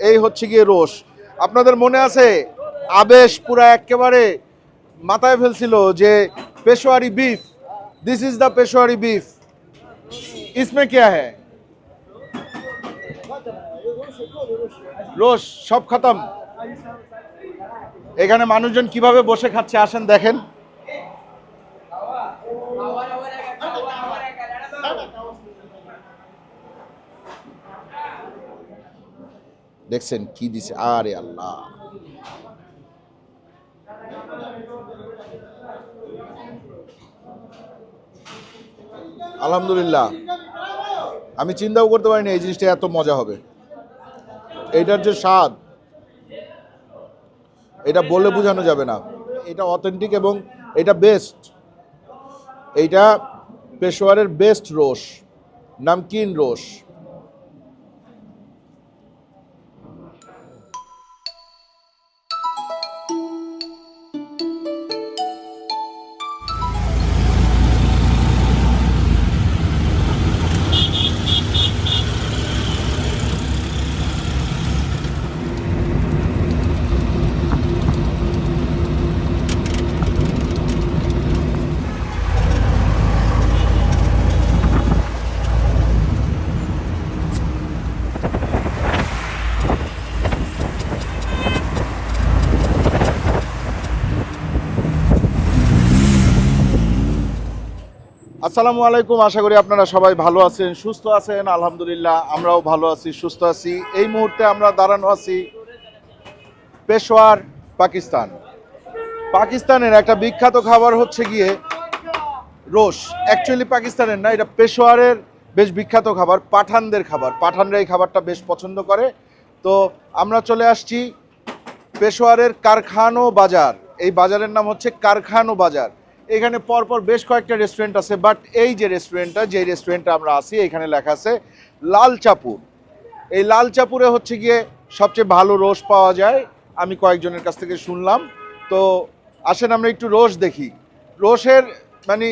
এই হচ্ছে গিয়ে রোষ। আপনাদের মনে আছে? আবেশ পুরা একেবারে মাথায় ফেলছিল যে Peshawari beef this is the Peshawari beef ইসমে কে হ্যাঁ রোষ, সব খতম। এখানে মানুষজন কীভাবে বসে খাচ্ছে আসেন দেখেন। দেখছেন কি দিছে? আরে আল্লাহ। আলহামদুলিল্লাহ। আমি চিন্তাও করতে পারিনি এই জিনিসটা এত মজা হবে। এইটার যে স্বাদ, এটা বলে বোঝানো যাবে না। এটা অথেন্টিক এবং এটা বেস্ট এইটা পেশোয়ারের বেস্ট রোশ নামকিন রোশ আসসালামু আলাইকুম, আশা করি আপনারা সবাই ভালো আছেন, সুস্থ আছেন, আলহামদুলিল্লাহ আমরাও ভালো আছি, সুস্থ আছি। এই মুহূর্তে আমরা দাঁড়ানো আছি পেশোয়ার পাকিস্তান। পাকিস্তানের একটা বিখ্যাত খাবার হচ্ছে গিয়ে রোশ। অ্যাকচুয়ালি পাকিস্তানের না, এটা পেশোয়ারের বেশ বিখ্যাত খাবার, পাঠানদের খাবার। পাঠানরা এই খাবারটা বেশ পছন্দ করে। তো আমরা চলে আসছি পেশোয়ারের কারখানো বাজার। এই বাজারের নাম হচ্ছে কারখানো বাজার। এখানে পরপর বেশ কয়েকটা রেস্টুরেন্ট আছে বাট এই যে রেস্টুরেন্টটা যে রেস্টুরেন্টে আমরা আছি, এখানে লেখা আছে লাল চাপুর এই লাল চাপুরে হচ্ছে গিয়ে সবচেয়ে ভালো রোজ পাওয়া যায়। আমি কয়েকজনের কাছ থেকে শুনলাম। তো আসেন, আমরা একটু রোজ দেখি। রোষের মানে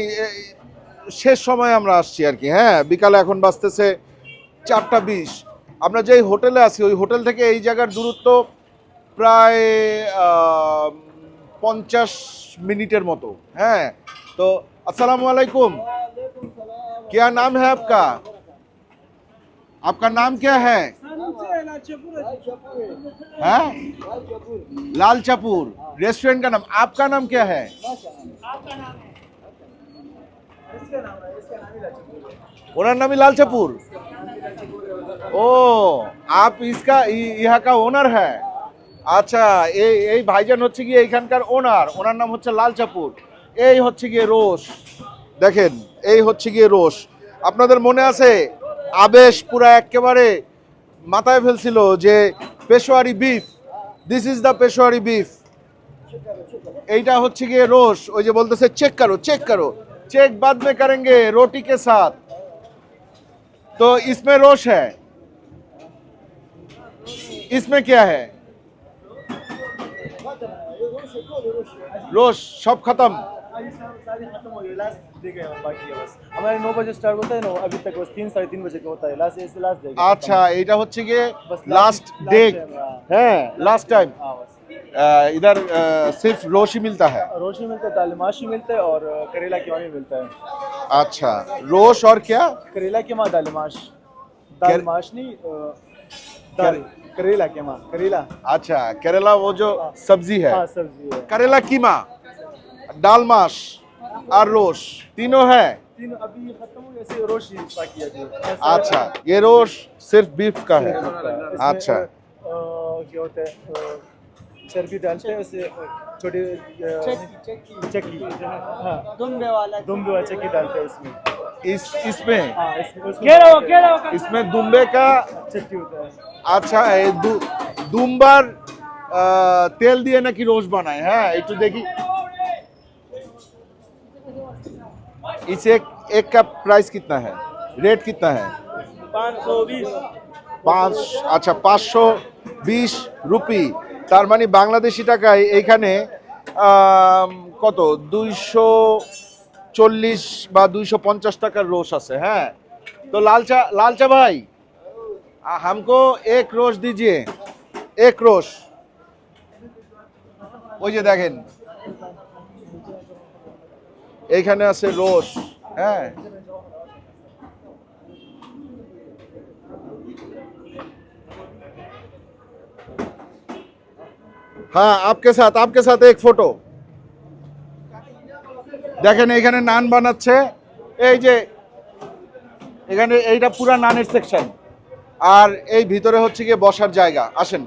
শেষ সময় আমরা আসছি আর কি হ্যাঁ? বিকালে এখন বাঁচতেছে চারটা বিশ। আমরা যেই হোটেলে আছি, ওই হোটেল থেকে এই জায়গার দূরত্ব প্রায় পঞ্চাশ মিনিটের মতো হ্যাঁ তো আসসালামু আলাইকুম क्या नाम है आपका आपका नाम क्या है हाँ? लाल चपूर रेस्टोरेंट का नाम आपका नाम क्या है ओनर नाम ही लाल चपूर ও আপ ইসকা ই- ইহা কা ওনার হ্যাঁ আচ্ছা এই এই ভাইজান হচ্ছে গিয়ে এইখানকার ওনার ওনার নাম হচ্ছে লাল চাপুর এই হচ্ছে গিয়ে রোষ দেখেন এই হচ্ছে গিয়ে রোষ আপনাদের মনে আছে আবেশ পুরা একেবারে মাথায় ফেলছিল যে Peshawari beef this is the Peshawari beef এইটা হচ্ছে গিয়ে রোষ ওই যে বলতেছে চেক করো চেক করো চেক बाद में करेंगे रोटी के साथ तो इसमें रोश है इसमें क्या है रोश सब खत्म हमारे नौ बजे स्टार्ट होता है ना अभी तक बस तीन साढ़े तीन बजे का होता है लास्ट इससे लास्ट देगा अच्छा এইটা হচ্ছে গিয়ে बस लास्ट last डे time, हाँ। হ্যাঁ लास्ट टाइम हाँ बस इधर अ, सिर्फ रोश ही मिलता है रोशनी मिलता है दालिमाशी मिलता है और अ, करेला की मामी मिलता है अच्छा रोश और क्या करेला की माँ दालिमाश दालिमाश नहीं अ, दाल करेला के माँ करेला। अच्छा करेला वो जो सब्ज़ी है। हाँ सब्ज़ी है। करेला कीमा दाल माश और रोश तीनों है? तीन अभी खत्म हो बाकी है अच्छा ये रोश सिर्फ़ बीफ का है। अच्छा। अ, क्या होता है चर्बी डालते हैं उसे छोटी अ, चक्की हाँ। दुम्बे वाला दुम्बे वाला चक्की डालते हैं इसमें। इस इसमें हाँ इसमें उसमें इसमें दुम्बे का चक्की होता है আচ্ছা এই দু- দুম্বার আহ, তেল দিয়ে নাকি রোজ বানায় হ্যাঁ একটু দেখি इस एक एक का प्राइस कितना है रेट कितना है पाँच सौ बीस পাঁচ আচ্ছা পাঁচশো বিশ রুপি তার মানে বাংলাদেশি টাকায় এইখানে আম, কত দুইশো চল্লিশ বা দুইশো পঞ্চাশ টাকার রোস আছে হ্যাঁ তো লালচা লালচা ভাই আ, हमको एक रोज दीजिए এক রোশ ওই যে দেখেন এইখানে আছে রোশ হ্যাঁ হ্যাঁ आपके साथ आपके साथ एक फोटो দেখেন এখানে নান বানাচ্ছে। এই যে, এখানে এইটা পুরা নানের সেকশন আর এই ভিতরে হচ্ছে গিয়ে বসার জায়গা। আসেন।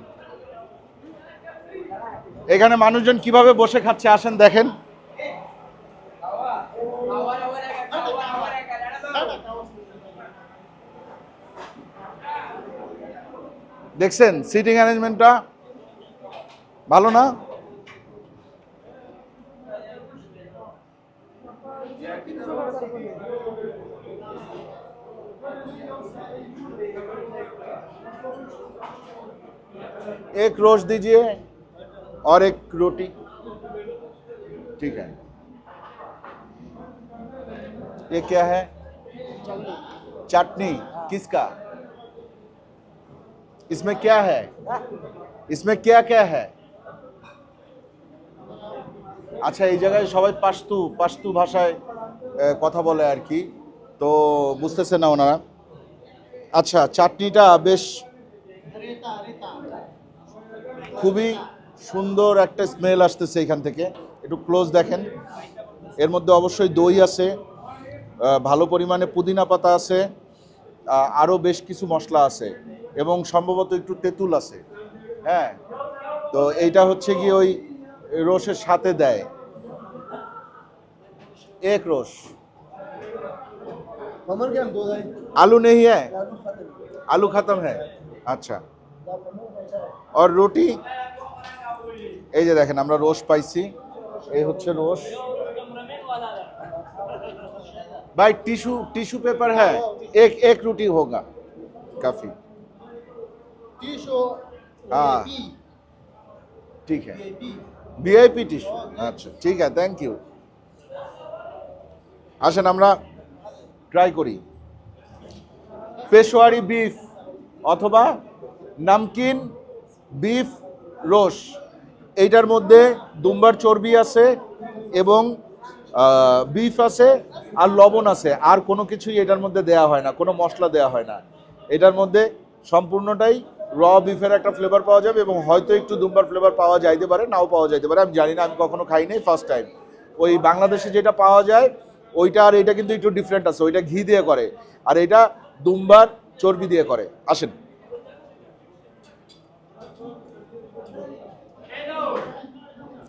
এখানে মানুষজন কীভাবে বসে খাচ্ছে, আসেন দেখেন। দেখছেন? সিটিং অ্যারেঞ্জমেন্টটা ভালো না? एक रोज दीजिए और एक रोटी ठीक है ये क्या है चटनी किसका इसमें क्या है इसमें क्या क्या है আচ্ছা এই জায়গায় সবাই পাশতু পাশতু ভাষায় আহ, কথা বলে আর কি তো বুঝতেছে না ওনারা আচ্ছা চাটনিটা বেশ খুবই সুন্দর একটা স্মেল আসতেছে এখান থেকে। একটু ক্লোজ দেখেন। এর মধ্যে অবশ্যই দই আছে ভালো পরিমাণে পুদিনা পাতা আছে আরও বেশ কিছু মশলা আছে এবং সম্ভবত একটু তেঁতুল আছে। হ্যাঁ তো এইটা হচ্ছে গিয়ে ওই রোষের সাথে দেয়। এক রস আলু নেই হ্যাঁ? আলু খাতাম হ্যাঁ। আচ্ছা। আর রুটি এই যে দেখেন আমরা রোজ পাইছি এই হচ্ছে রোজ भाई टिश्यू टिश्यू पेपर है एक एक रोटी होगा काफी टीशो हाँ ठीक है ভিআইপি টিস্যু আচ্ছা ঠিক আছে থ্যাংক ইউ আসেন আমরা ট্রাই করি পেশোয়ারি বিফ অথবা নামকিন বিফ রোস এইটার মধ্যে দুম্বার চর্বি আছে এবং বিফ আছে আর লবণ আছে। আর কোনো কিছুই এটার মধ্যে দেয়া হয় না, কোনো মশলা দেয়া হয় না। এটার মধ্যে সম্পূর্ণটাই র বিফের একটা ফ্লেভার পাওয়া যাবে এবং হয়তো একটু দুম্বার ফ্লেভার পাওয়া যাইতে পারে, নাও পাওয়া যাইতে পারে। আমি জানি না, আমি কখনো খাই নাই ফার্স্ট টাইম ওই বাংলাদেশে যেটা পাওয়া যায়, ওইটা আর এটা কিন্তু একটু ডিফারেন্ট আছে। ওইটা ঘি দিয়ে করে, আর এটা দুম্বার চর্বি দিয়ে করে। আসেন।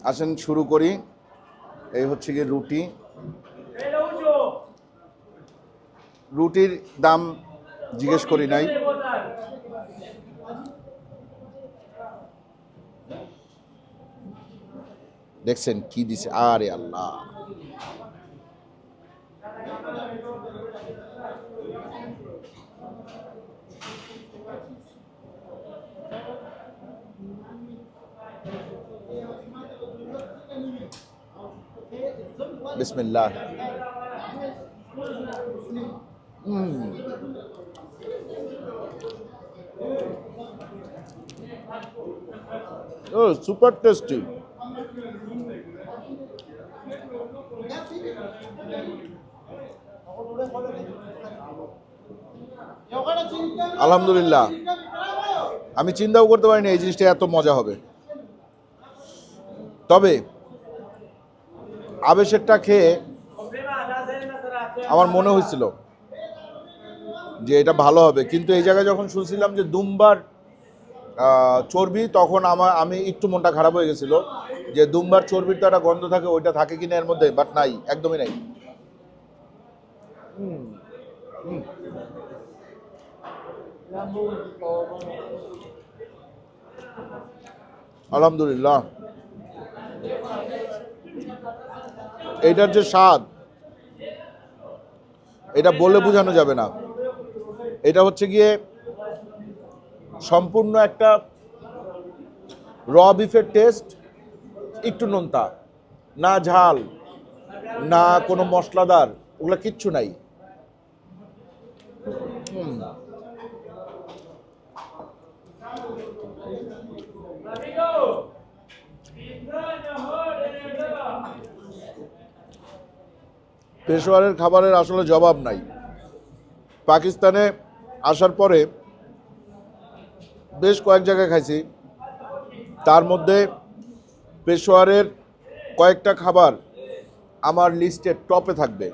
আসেন, শুরু করি। এই হচ্ছে গিয়ে রুটি। রুটির দাম জিজ্ঞেস করি নাই। দেখছেন কি দিছে? আরে আল্লাহ। বিসমিল্লাহ ও সুপার টেস্টি আলহামদুলিল্লাহ আমি চিন্তাও করতে পারিনি এই জিনিসটা এত মজা হবে। তবে আবেশেরটা খেয়ে আমার মনে হয়েছিল যে এটা ভালো হবে। কিন্তু এই জায়গায় যখন শুনছিলাম যে দুমবার চর্বি তখন আমার আমি একটু মনটা খারাপ হয়ে গেছিল যে দুমবার চর্বির তো একটা গন্ধ থাকে ওইটা থাকে কিনা এর মধ্যে বাট নাই একদমই নাই। হুম, হুম। আলহামদুলিল্লাহ। এটার যে স্বাদ, এটা বলে বোঝানো যাবে না এটা হচ্ছে গিয়ে সম্পূর্ণ একটা র বিফের টেস্ট একটু নোনতা, না ঝাল, না কোনো মশলাদার, ওগুলো কিচ্ছু নাই হুম। পেশোয়ারের খাবারের আসলে জবাব নাই। পাকিস্তানে আসার পরে বেশ কয়েক জায়গায় খাইছি। তার মধ্যে পেশোয়ারের কয়েকটা খাবার আমার লিস্টে টপে থাকবে।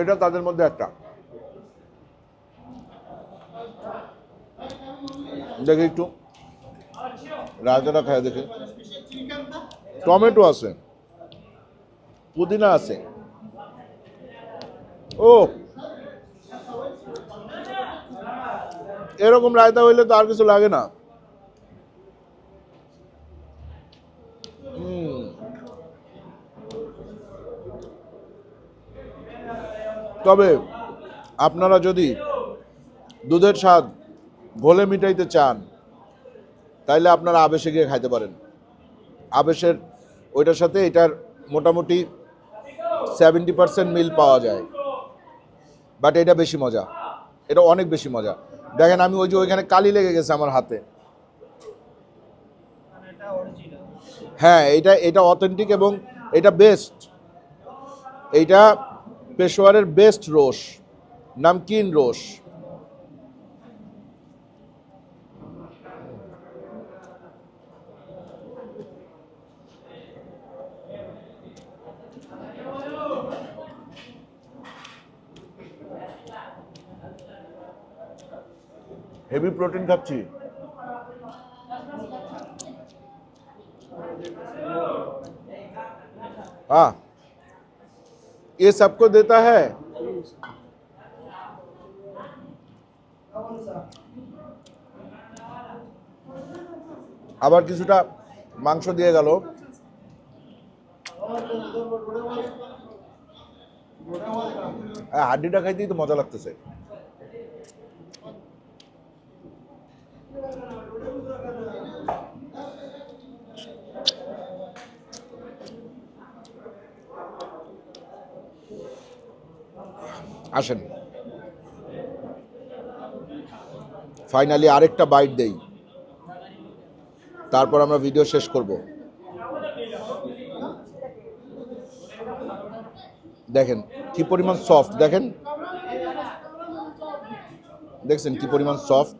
এটা তাদের মধ্যে একটা। দেখি একটু। রাজাটা খায় দেখে। টমেটো আছে। পুদিনা আছে। ও। এরকম রায়তা হইলে তো আর কিছু লাগে না। তবে আপনারা যদি দুধের স্বাদ ঘোলে মিটাইতে চান, তাইলে আপনারা আবেশে গিয়ে খাইতে পারেন। আবেশের ওইটার সাথে এটার মোটামুটি সেভেন্টি পার্সেন্ট মিল পাওয়া যায়। বাট এটা বেশি মজা। এটা অনেক বেশি মজা। দেখেন আমি ওই যে ওইখানে কালি লেগে গেছে আমার হাতে। হ্যাঁ এটা এটা অথেন্টিক এবং এটা বেস্ট এইটা পেশোয়ারের best rosh namkeen rosh heavy protein খাচ্ছি। হ্যাঁ এ সবক দেতা আবার কিছুটা মাংস দিয়ে গেল। হাড্ডিটা খাইতেই তো মজা লাগতেছে। আসেন। ফাইনালি আরেকটা বাইট দেই। তারপর আমরা ভিডিও শেষ করব। দেখেন, কি পরিমাণ সফট দেখেন। দেখছেন কি পরিমাণ সফট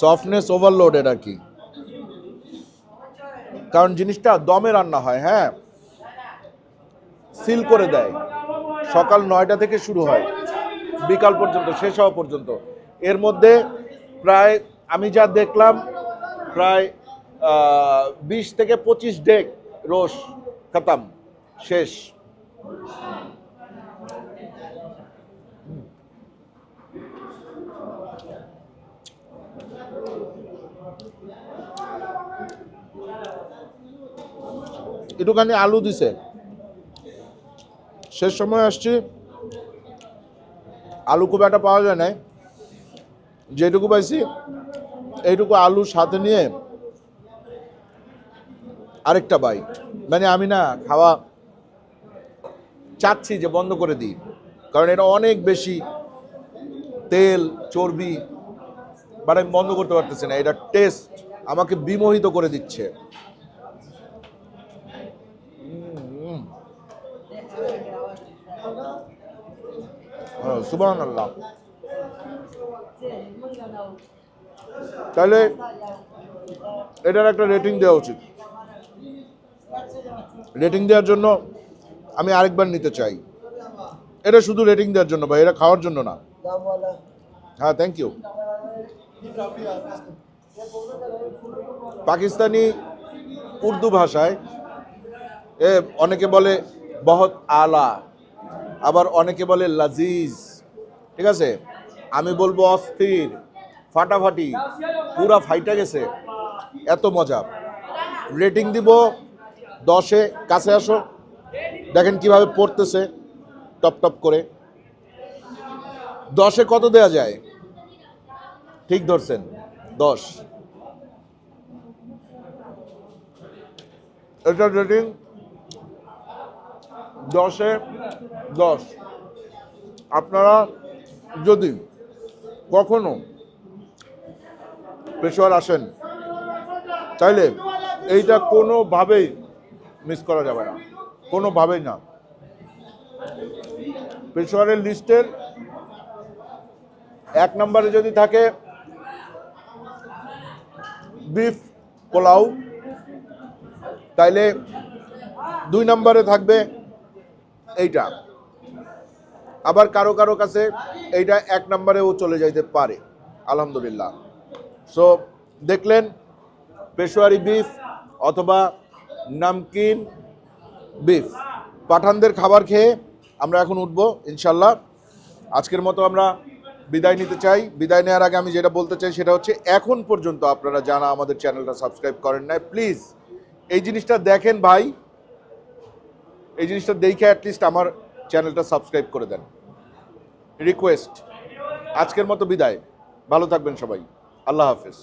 সফটনেস ওভারলোডেড আর কি। কারণ জিনিসটা দমে রান্না হয় হ্যাঁ। সিল করে দেয়। সকাল নয়টা থেকে শুরু হয়, বিকাল পর্যন্ত, শেষ হওয়া পর্যন্ত। এর মধ্যে প্রায়, আমি যা দেখলাম, প্রায় বিশ থেকে পঁচিশ ডেক রোশ খতম, শেষ। একটুখানি আলু দিছে। শেষ সময় আসছি। আলু খুব একটা পাওয়া যায় না যেটুকু পাইছি, এইটুকু আলু সাথে নিয়ে আরেকটা বাইট। মানে আমি না খাওয়া চাচ্ছি যে বন্ধ করে দিই। কারণ এটা অনেক বেশি তেল, চর্বি বাট আমি বন্ধ করতে পারতেছি না। এটা টেস্ট আমাকে বিমোহিত করে দিচ্ছে। সুবাহ আল্লাহ তাহলে এটার একটা রেটিং দেওয়া উচিত। রেটিং দেওয়ার জন্য আমি আরেকবার নিতে চাই। এটা শুধু রেটিং দেওয়ার জন্য ভাই, এটা খাওয়ার জন্য না। হ্যাঁ থ্যাংক ইউ পাকিস্তানি উর্দু ভাষায়, এ, অনেকে বলে, বহুত আলা। আবার অনেকে বলে লাজিজ। ঠিক আছে? আমি বলব অস্থির, ফাটাফাটি, পুরা ফাইটা গেছে। এত মজা। রেটিং দিব দশে, কাছে আসো। দেখেন কীভাবে পড়তেছে, টপ টপ করে। দশে কত দেয়া যায়? ঠিক ধরছেন, দশ। এটা রেটিং দশে দশ। আপনারা যদি কখনো পেশোয়ার আসেন চাইলে এইটা কোনোভাবেই মিস করা যাবে না। কোনোভাবেই না। পেশোয়ারের লিস্টের এক নম্বরে যদি থাকে বিফ পোলাও, তাইলে দুই নম্বরে থাকবে এইটা। আবার কারও কারও কাছে এইটা এক নম্বরেও চলে যাইতে পারে, আলহামদুলিল্লাহ। সো দেখলেন পেশোয়ারি বিফ অথবা নামকিন বিফ পাঠানদের খাবার খেয়ে আমরা এখন উঠবো, ইনশাল্লাহ। আজকের মতো আমরা বিদায় নিতে চাই। বিদায় নেওয়ার আগে আমি যেটা বলতে চাই সেটা হচ্ছে, এখন পর্যন্ত আপনারা যারা আমাদের চ্যানেলটা সাবস্ক্রাইব করেন নাই প্লিজ এই জিনিসটা দেখেন ভাই। এই জিনিসটা দেখে অ্যাটলিস্ট আমার চ্যানেলটা সাবস্ক্রাইব করে দেন। রিকোয়েস্ট আজকের মতো বিদায়। ভালো থাকবেন সবাই। আল্লাহ হাফেজ।